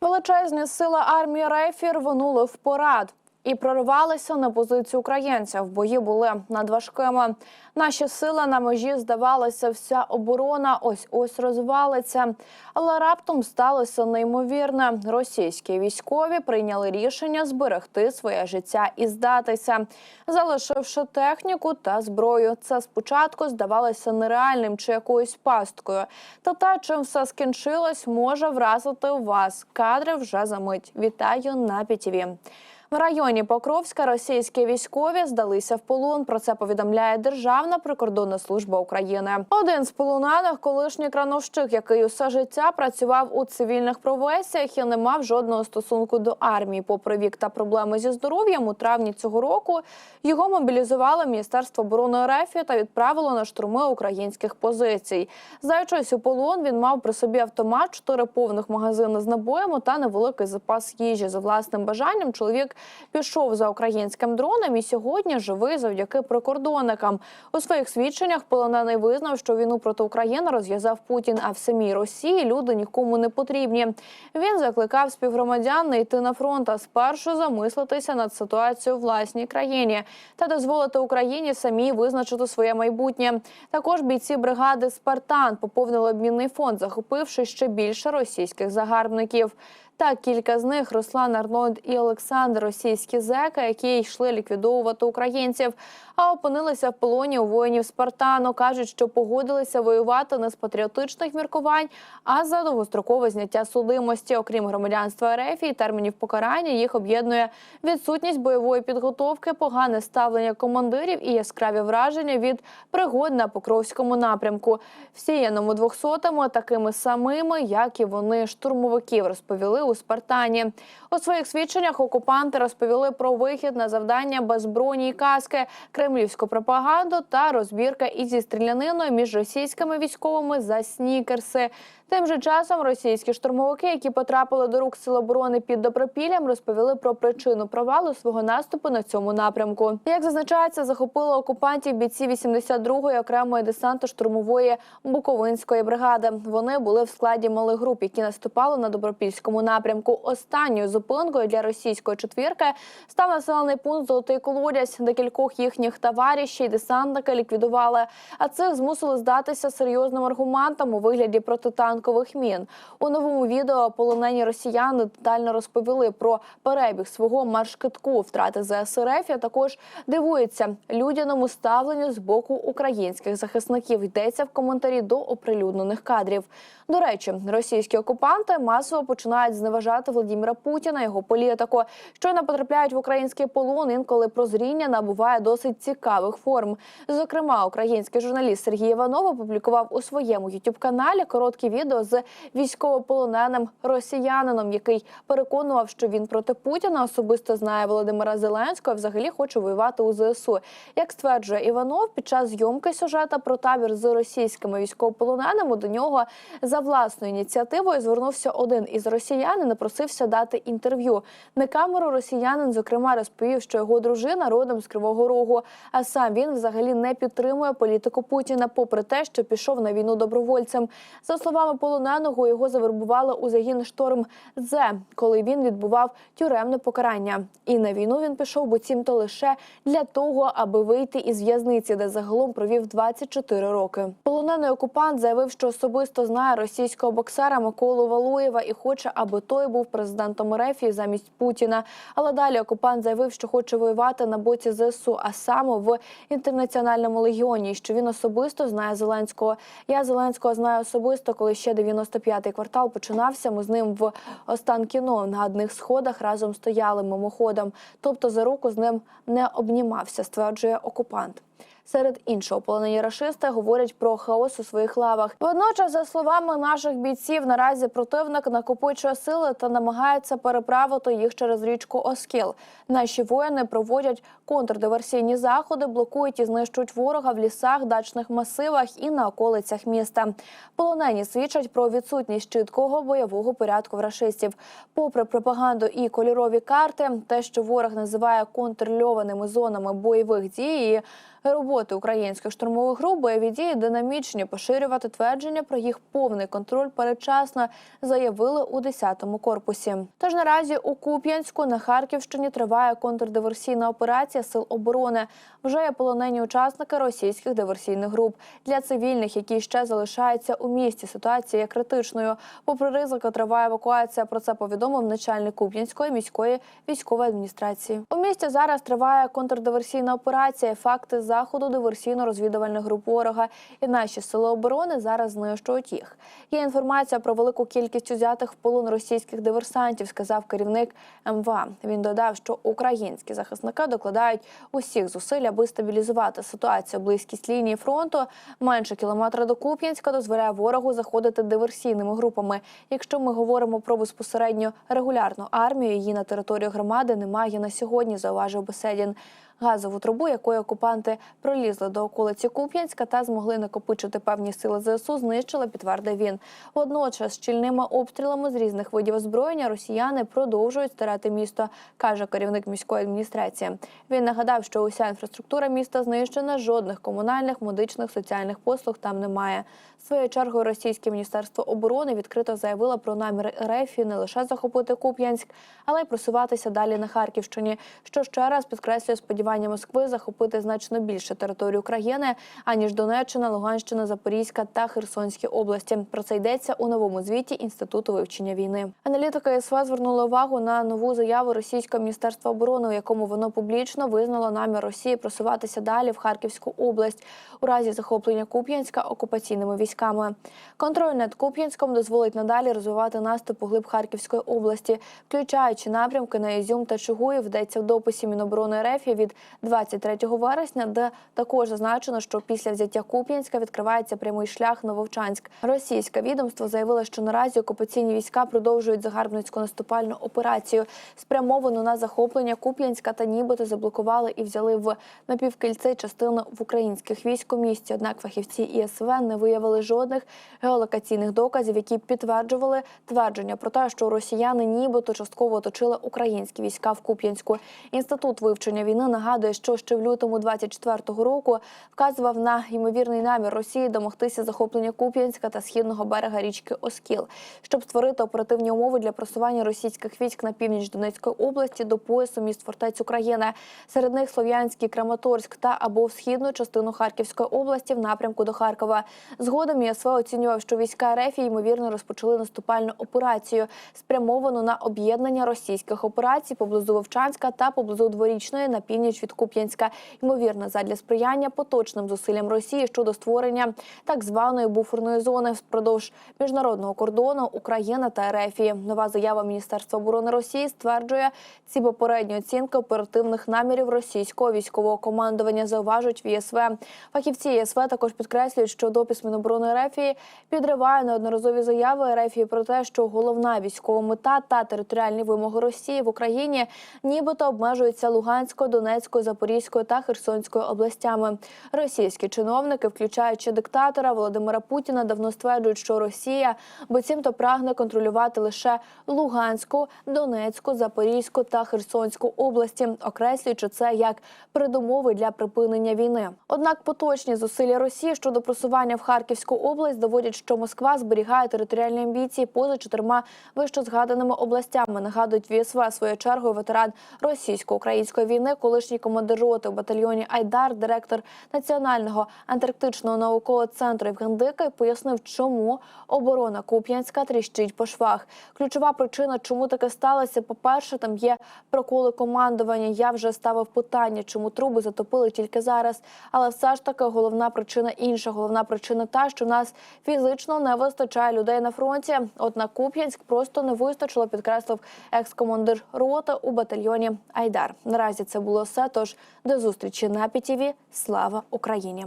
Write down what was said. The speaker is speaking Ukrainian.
Величезні сила армії Рефі рвонули в порад і проривалися на позицію українців. Бої були надважкими. Наші сили на межі здавалося, вся оборона ось ось розвалиться. Але раптом сталося неймовірне. Російські військові прийняли рішення зберегти своє життя і здатися, залишивши техніку та зброю. Це спочатку здавалося нереальним чи якоюсь пасткою. Та те, чим все скінчилось, може вразити вас. Кадри вже за мить. Вітаю на ПІТІВІ. В районі Покровська російські військові здалися в полон. Про це повідомляє Державна прикордонна служба України. Один з полонених колишній крановщик, який усе життя працював у цивільних професіях і не мав жодного стосунку до армії. Попри вік та проблеми зі здоров'ям, у травні цього року його мобілізувало Міністерство оборони РФ та відправило на штурми українських позицій. Здаючись у полон, він мав при собі автомат, чотири повних магазини з набоями та невеликий запас їжі. За власним бажанням чоловік пішов за українським дроном і сьогодні живий завдяки прикордонникам. У своїх свідченнях полонений визнав, що війну проти України розв'язав Путін, а в самій Росії люди нікому не потрібні. Він закликав співгромадян не йти на фронт, а спершу замислитися над ситуацією в власній країні та дозволити Україні самій визначити своє майбутнє. Також бійці бригади Спартан поповнили обмінний фонд, захопивши ще більше російських загарбників. Так, кілька з них Руслан Арнольд і Олександр російські зеки, які йшли ліквідовувати українців, а опинилися в полоні у воїнів Спартану. кажуть, що погодилися воювати не з патріотичних міркувань, а за довгострокове зняття судимості. Окрім громадянства РФ і термінів покарання, їх об'єднує відсутність бойової підготовки, погане ставлення командирів і яскраві враження від пригод на Покровському напрямку. Всіяному двохсотому такими самими, як і вони штурмовиків, розповіли у Спартані. У своїх свідченнях окупанти розповіли про вихід на завдання без броні і каски, кремлівську пропаганду та розбірка із зі стріляниною між російськими військовими за снікерси. Тим же часом російські штурмовики, які потрапили до рук сил оборони під Добропіллям, розповіли про причину провалу свого наступу на цьому напрямку. Як зазначається, захопили окупантів бійці 82-ї окремої десантно-штурмової Буковинської бригади. Вони були в складі малих груп, які наступали на добропільському напрямку. Останньою зупинкою для російської четвірки став населений пункт Золотий Колодязь, де кількох їхніх товаришів десантники ліквідували. А цих змусили здатися серйозним аргументам у вигляді протитанкових мін. У новому відео полонені росіяни детально розповіли про перебіг свого маршкитку втрати ЗСРФ. а також дивуються людяному ставленню з боку українських захисників. Йдеться в коментарі до оприлюднених кадрів. До речі, російські окупанти масово починають зневажати Владіміра Путіна, його політику. Щойно потрапляють в український полон. Інколи прозріння набуває досить цікавих форм. Зокрема, український журналіст Сергій Іванов опублікував у своєму youtube каналі коротке відео з військовополоненим росіянином, який переконував, що він проти Путіна особисто знає Володимира Зеленського. Взагалі хоче воювати у ЗСУ. Як стверджує Іванов, під час зйомки сюжета про табір з російськими військовополоненими до нього за власною ініціативою звернувся один із росіян і напросився дати інтерв'ю. На камеру росіянин зокрема розповів, що його дружина родом з Кривого Рогу. А сам він взагалі не підтримує політику Путіна, попри те, що пішов на війну добровольцем. За словами полоненого, його завербували у загін шторм З, коли він відбував тюремне покарання. І на війну він пішов буцімто лише для того, аби вийти із в'язниці, де загалом провів 24 роки. Полонений окупант заявив, що особисто знає російського боксера Миколу Валуєва і хоче, аби той був президентом РФ замість Путіна. Але далі окупант заявив, що хоче воювати на боці ЗСУ, а саме в інтернаціональному легіоні, що він особисто знає Зеленського. Я Зеленського знаю особисто, коли ще 95-й квартал починався. Ми з ним в Останкіно на одних сходах разом стояли мимоходом. Тобто за руку з ним не обнімався, стверджує окупант. Серед іншого, полонені рашисти говорять про хаос у своїх лавах. Водночас, за словами наших бійців, наразі противник накопичує сили та намагається переправити їх через річку Оскіл. Наші воїни проводять контрдиверсійні заходи, блокують і знищують ворога в лісах, дачних масивах і на околицях міста. Полонені свідчать про відсутність чіткого бойового порядку в рашистів. Попри пропаганду і кольорові карти, те, що ворог називає контрольованими зонами бойових дій. Роботи українських штурмових груп бойові дії динамічні. Поширювати твердження про їх повний контроль передчасно заявили у 10-му корпусі. Тож наразі у Куп'янську на Харківщині триває контрдиверсійна операція сил оборони. Вже є полонені учасники російських диверсійних груп для цивільних, які ще залишаються у місті. Ситуація є критичною. Попри ризики, триває евакуація. Про це повідомив начальник Куп'янської міської військової адміністрації. У місті зараз триває контрдиверсійна операція. Факти заходу диверсійно-розвідувальних груп ворога. І наші сили оборони зараз знищують їх. Є інформація про велику кількість узятих в полон російських диверсантів, сказав керівник МВА. Він додав, що українські захисники докладають усіх зусиль, аби стабілізувати ситуацію. Близькість лінії фронту менше кілометра до Куп'янська дозволяє ворогу заходити диверсійними групами. Якщо ми говоримо про безпосередньо регулярну армію, її на територію громади немає на сьогодні. Зауважив Беседін. Газову трубу, якою окупанти пролізли до околиці Куп'янська та змогли накопичити певні сили ЗСУ, знищили, підтвердив він. Водночас щільними обстрілами з різних видів озброєння росіяни продовжують старати місто, каже керівник міської адміністрації. Він нагадав, що уся інфраструктура міста знищена, жодних комунальних, медичних, соціальних послуг там немає. Своєю чергою російське міністерство оборони відкрито заявило про наміри РФ не лише захопити Куп'янськ, але й просуватися далі на Харківщині, що ще раз підкреслює сподівання Москви захопити значно більше територію України аніж Донеччина, Луганщина, Запорізька та Херсонські області. Про це йдеться у новому звіті інституту вивчення війни. Аналітика СВ звернула увагу на нову заяву російського міністерства оборони, у якому воно публічно визнало намір Росії просуватися далі в Харківську область у разі захоплення Куп'янська окупаційними військами. Контроль над Куп'янськом дозволить надалі розвивати наступ у глиб Харківської області, включаючи напрямки на Ізюм та Чугуїв, йдеться в дописі Міноборони РФ від 23 вересня, де також зазначено, що після взяття Куп'янська відкривається прямий шлях на Вовчанськ. Російське відомство заявило, що наразі окупаційні війська продовжують загарбницьку наступальну операцію, спрямовану на захоплення Куп'янська та нібито заблокували і взяли в напівкільце частину в українських військ у місті. Однак фахівці ІСВ не виявили жодних геолокаційних доказів, які підтверджували твердження про те, що росіяни нібито частково оточили українські війська в Куп'янську. Інститут вивчення війни нагадує, що ще в лютому 24-го року вказував на ймовірний намір Росії домогтися захоплення Куп'янська та східного берега річки Оскіл, щоб створити оперативні умови для просування російських військ на північ Донецької області до поясу міст фортець України. Серед них Слов'янський, Краматорськ та або в східну частину Харківської області в напрямку до Харкова. Згодом ЄСВ оцінював, що війська РФ ймовірно розпочали наступальну операцію, спрямовану на об'єднання російських операцій поблизу Вовчанська та поблизу дворічної на північ від Куп'янська. Ймовірно, задля сприяння поточним зусиллям Росії щодо створення так званої буферної зони впродовж міжнародного кордону Україна та РФ. Нова заява Міністерства оборони Росії стверджує ці попередні оцінки оперативних намірів російського військового командування. Зауважують в ЄСВ. Фахівці ЄСВ також підкреслюють, що допис Міноборони РФ підриває неодноразові заяви РФ про те, що головна військова мета та територіальні вимоги Росії в Україні нібито обмежуються Луганською, Донецькою, Запорізькою та Херсонською областями. Російські чиновники, включаючи диктатора Володимира Путіна, давно стверджують, що Росія буцімто прагне контролювати лише Луганську, Донецьку, Запорізьку та Херсонську області, окреслюючи це як передумови для припинення війни. Однак поточні зусилля Росії щодо просування в Харківську область доводять, що Москва зберігає територіальні амбіції поза чотирма вищозгаданими областями. Нагадують ВСВ своєю чергою ветеран російсько-української війни, колишній командир роти у батальйоні Айдар, директор національного антарктичного наукового центру Євген Дикий, пояснив, чому оборона Куп'янська тріщить по швах. Ключова причина, чому таке сталося. По перше, там є проколи командування. Я вже ставив питання, чому труби затопили тільки зараз. Але все ж таки головна причина інша. Головна причина та, що нас фізично не вистачає людей на фронті. От на Куп'янськ просто не вистачило, підкреслив екс-командир роти у батальйоні Айдар. Наразі це було все. Тож до зустрічі на ПІТІВІ. Слава Україні!